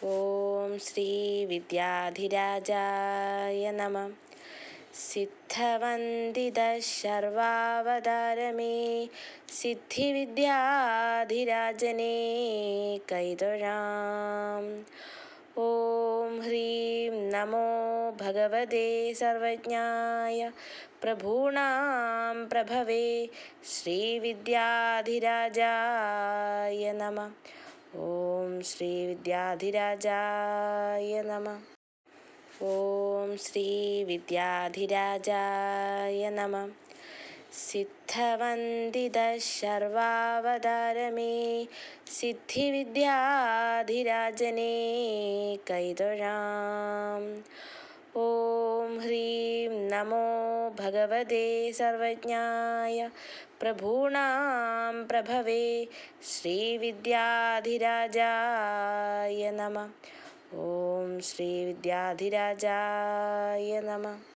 ഓം ശ്രീ വിദ്യാധിരാജായ നമ സിദ്ധവന്ദിത ശർവാവതാരമേ സിദ്ധിവിദ്യാധിരാജനേ കൈതൊഴാം ഓം ഹ്രീം നമോ ഭഗവതേ സർവജ്ഞായ പ്രഭൂണാം പ്രഭവേ ശ്രീവിദ്യാധിരാജായ നമ ഓം ശ്രീ വിദ്യാധിരാജായ നമ. ഓം ശ്രീ വിദ്യാധിരാജായ നമ. സിദ്ധവന്ദിത ശർവാവതാരമേ സിദ്ധിവിദ്യാധിരാജനേ കൈതൊഴാം. ഓം ഹ്രീം നമോ ഭഗവതേ സർവജ്ഞായ പ്രഭൂണാം പ്രഭവേ ശ്രീവിദ്യാധിരാജായ നമ ഓം ശ്രീ വിദ്യാധിരാജായ നമ